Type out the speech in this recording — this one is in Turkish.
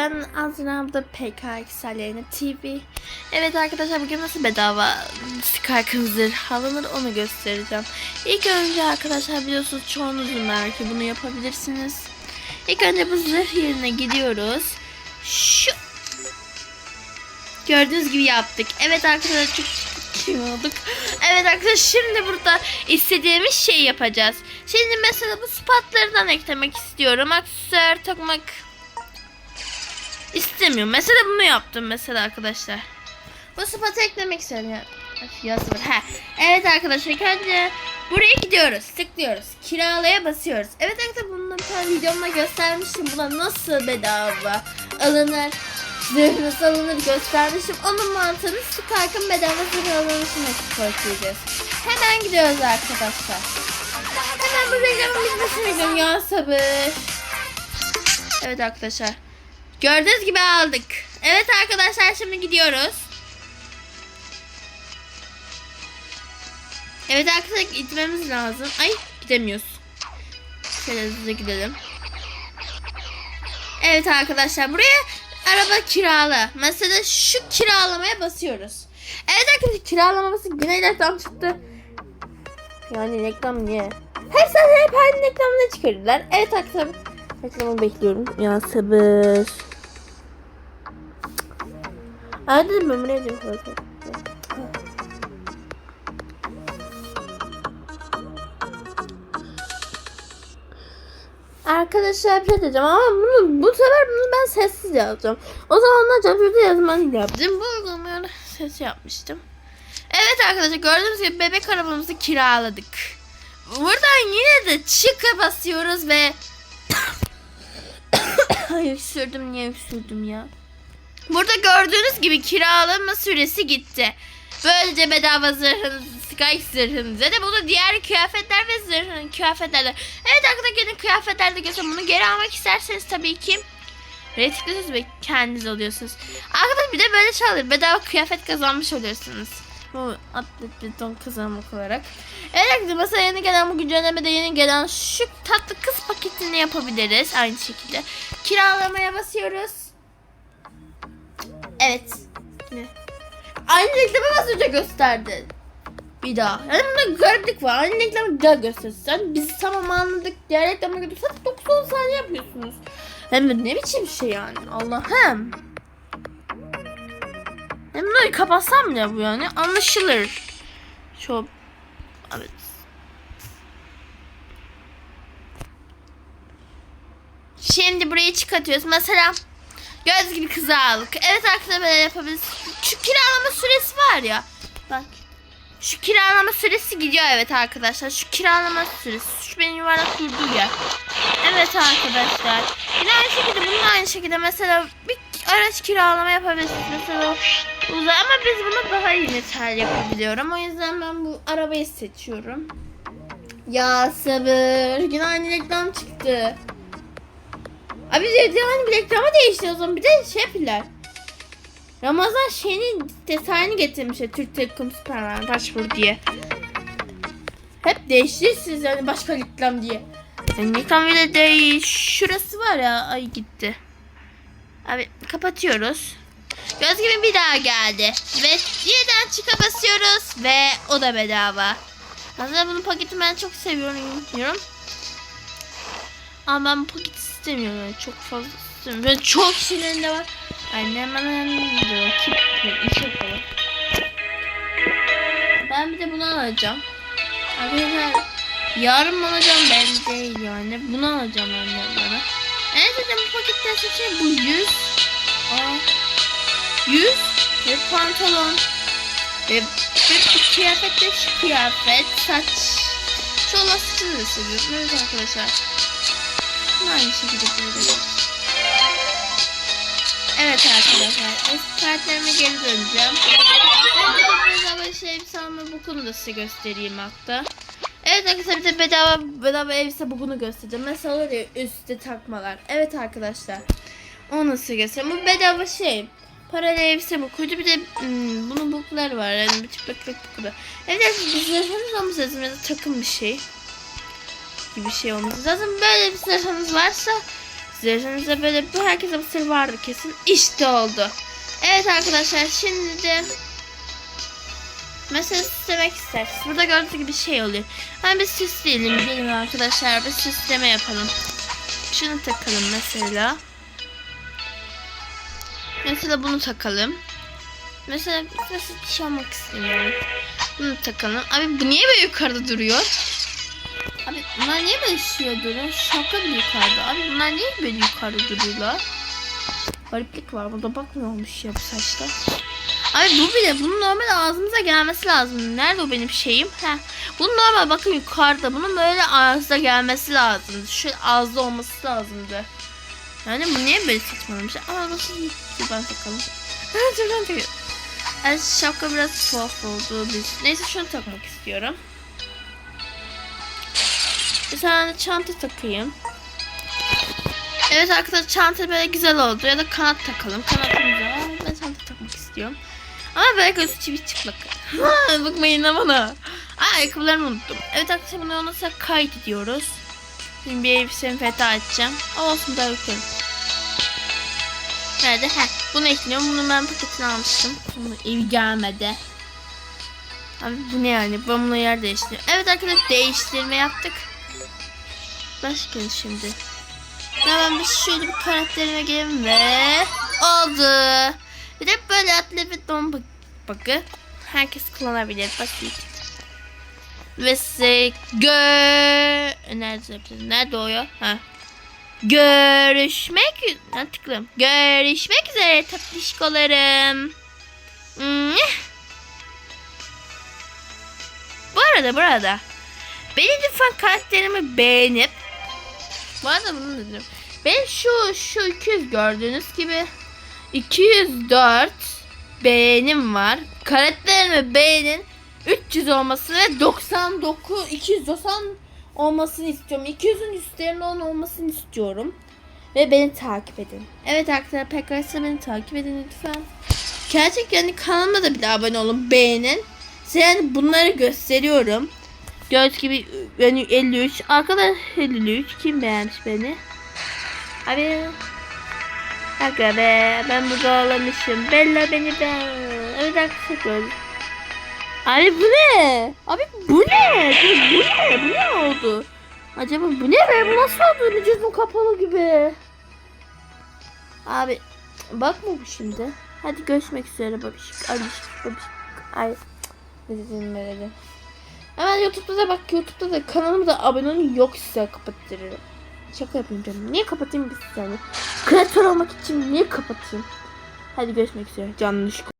ben Azra abla PK Yüksellerine TV. Evet arkadaşlar bugün nasıl bedava Skype'ın zırh alınır onu göstereceğim. İlk önce arkadaşlar biliyorsunuz çoğunuzun belki bunu yapabilirsiniz. İlk önce bu zırh yerine gidiyoruz. Şu Gördüğünüz gibi yaptık. Evet arkadaşlar çok şey olduk. Evet arkadaşlar şimdi burada istediğimiz şeyi yapacağız. Şimdi mesela bu spatlardan eklemek istiyorum. Aksesuar takmak istemiyorum. Mesela bunu yaptım mesela arkadaşlar. Bu spatı eklemek istiyorum. Ya. Öf, Yazı var. Ha. Evet arkadaşlar önce buraya gidiyoruz. Tıklıyoruz. Kiralaya basıyoruz. Evet arkadaşlar bunu bir tane videomda göstermiştim. Buna nasıl bedava alınır zırhınız alınır göstermişim. Onun mantığını Skype'ın bedava zırh alınışına koyacağız. Hemen gidiyoruz arkadaşlar. Hemen bu reklamın bitmesini bekliyorum ya sabır. Evet arkadaşlar. Gördüğünüz gibi aldık. Evet arkadaşlar şimdi gidiyoruz. Evet arkadaşlar gitmemiz lazım. Ay gidemiyoruz. Şöyle hızlıca gidelim. Evet arkadaşlar buraya araba kirala. Mesela şu kiralamaya basıyoruz. Evet arkadaşlar kiralaması yine reklam çıktı. Yani reklam niye? Her sene hep aynı reklamını çıkarırlar. Evet arkadaşlar reklamı bekliyorum. Ya sabır. Ben buraya diyeyim. Arkadaşlar bir şey diyeceğim ama bunu, bu sefer bunu ben sessiz yazacağım. O zamanlar Cafür'de yazmanı yaptım. Bu uygulamayı ses yapmıştım. Evet arkadaşlar gördüğünüz gibi bebek arabamızı kiraladık. Buradan yine de çıka basıyoruz ve Ay öksürdüm niye öksürdüm ya. Burada gördüğünüz gibi kiralama süresi gitti. Böylece bedava zırhınız, Sky zırhınıza da bunu diğer kıyafetler ve zırhın kıyafetlerle. Evet arkadaşlar yeni kıyafetlerde göstereyim. Bunu geri almak isterseniz tabii ki Buraya tıklıyorsunuz ve kendiniz alıyorsunuz. Arkadaşlar bir de böyle şey olur. Bedava kıyafet kazanmış oluyorsunuz. Bu atlet beton kazanmak olarak. Evet arkadaşlar mesela yeni gelen bu güncellemede yeni gelen şu tatlı kız paketini yapabiliriz. Aynı şekilde. Kiralamaya basıyoruz. Evet. Ne? Aynı reklamı az önce gösterdi. Bir daha. Yani bunda gariplik var. Aynı reklamı bir daha göstersen. Biz tamam anladık. Diğer reklama götürsen 90 saniye yapıyorsunuz. Hem de ne biçim şey yani. Allah'ım. Hem böyle kapatsam bile bu yani anlaşılır. Şu evet. Şimdi burayı çıkartıyoruz. Mesela gördüğünüz gibi kızı. Evet arkadaşlar böyle yapabiliriz. Şu kiralama süresi var ya. Bak. Şu kiralama süresi gidiyor evet arkadaşlar. Şu kiralama süresi. Şu benim yuvarlak durduğu yer. Evet arkadaşlar. Yine aynı şekilde bunun aynı şekilde mesela bir araç kiralama yapabilirsiniz. Mesela uzay ama biz bunu daha iyi yeterli yapabiliyorum. O yüzden ben bu arabayı seçiyorum. Ya sabır. Aynı reklam çıktı. Abi de aynı bir reklama değişti o zaman. Bir de şey yapıyorlar. Ramazan şeyinin detayını getirmişler. Türk Telekom Süpermen başvur diye. Hep değiştirirsiniz yani başka reklam diye. Yani reklam bile değil. Şurası var ya. Ay gitti. Abi kapatıyoruz. Göz gibi bir daha geldi. Ve yeniden çıka basıyoruz. Ve o da bedava. Aslında bunun paketini ben çok seviyorum. Ama ben bu paketi istemiyorum. Yani çok fazla istemiyorum. Böyle çok kişilerin de var. Annem bana diyor ki iş yapalım. Ben bir de bunu alacağım. Arkadaşlar yarın alacağım ben değil yani. Bunu alacağım annem bana. En zaten bu paketten şey bu 100. Aa, 100 ve pantolon. Ve, ve kıyafet de şu kıyafet. Saç. Şu lastikini de seviyorum. Evet arkadaşlar. Bunu aynı şekilde böyle. Evet arkadaşlar eski kartlarıma geri döneceğim. Ben de bedava şey elbise alma bukunu da size göstereyim hatta. Evet arkadaşlar bir de bedava, bedava elbise bugunu göstereceğim. Mesela olur ya üstte takmalar. Evet arkadaşlar. Onu size göstereyim. Bu bedava şey. Paralı elbise bukuydu. Bir de hmm, bunun bukları var. Yani bir çıplaklık buku da. Evet arkadaşlar biz zırhınız olması lazım. Ya da takım bir şey. Gibi bir şey olması lazım. Böyle bir zırhınız varsa Zırhınızda böyle bu herkese mısır vardı kesin. İşte oldu. Evet arkadaşlar şimdi de mesela süslemek istersiniz. Burada gördüğünüz gibi şey oluyor. Ben bir süsleyelim. Gelin arkadaşlar bir süsleme yapalım. Şunu takalım mesela. Mesela bunu takalım. Mesela mesela bir şey almak istemiyorum. Bunu takalım. Abi bu niye böyle yukarıda duruyor? Abi bunlar niye böyle şuraya duruyor? Şapka bile yukarıda. Abi bunlar niye böyle yukarıda duruyorlar? Gariplik var. Burada bakmıyormuş ya bu saçta. Abi bu bile bunun normal ağzımıza gelmesi lazım. Nerede o benim şeyim? Heh. Bunun normal bakın yukarıda. Bunun böyle ağızda gelmesi lazımdı. Şöyle ağızda olması lazımdı. Yani bu niye böyle saçmalamış? Ama nasıl ben takalım. Şuradan takalım. Evet şapka biraz tuhaf oldu. Neyse şunu takmak istiyorum. Bir tane çanta takayım. Evet arkadaşlar çanta böyle güzel oldu. Ya da kanat takalım. Kanatımıza ben çanta takmak istiyorum. Ama böyle gözü çivi çıplak. Bakmayın lan bana. Aa, ayakkabılarımı unuttum. Evet arkadaşlar bunu ondan kayıt ediyoruz. Şimdi bir elbisemi feda edeceğim. Ama olsun daha yukarı. Nerede? Heh. Bunu ekliyorum. Bunu ben paketini almıştım. Bunu evi gelmedi. Abi bu ne yani? Ben bunu yer değiştiriyorum. Evet arkadaşlar değiştirme yaptık. Başka şimdi. Hemen bir şöyle bir karakterime girelim ve oldu. Bir de böyle atlı bir don bakı. Herkes kullanabilir. Basit. Ve size gö... Nerede, nerede o ya? Ha. Görüşmek üzere. Tıkladım. Görüşmek üzere tatlışkolarım. Bu arada burada. Beni lütfen karakterimi beğenip bu arada bunu diyorum. Ben şu şu 200 gördüğünüz gibi 204 beğenim var. Karakterimi beğenin 300 olması ve 99 290 olmasını istiyorum. 200'ün üstlerinde onun olmasını istiyorum. Ve beni takip edin. Evet arkadaşlar PKS'e beni takip edin lütfen. Gerçekten kanalıma da bir abone olun. Beğenin. Size yani bunları gösteriyorum. Gördüğünüz gibi beni 53. Arkadaş 53. Kim beğenmiş beni? Abi. Aga be. Ben burada ağlamışım. Bella beni beğen. Evet arkadaşlar. Abi bu ne? Abi bu ne? Bu, ne? Bu ne oldu? Acaba bu ne be? Bu nasıl oldu? Öyle gözüm kapalı gibi. Abi bakma bu şimdi. Hadi görüşmek üzere babişik. Ay babişik. Ay. Ne dedim böyle. Hemen YouTube'da da bak YouTube'da da kanalıma da abone olun yoksa kapattırırım. Şaka yapayım canım. Niye kapatayım biz seni? Kreatör olmak için niye kapatayım? Hadi görüşmek üzere. Canlı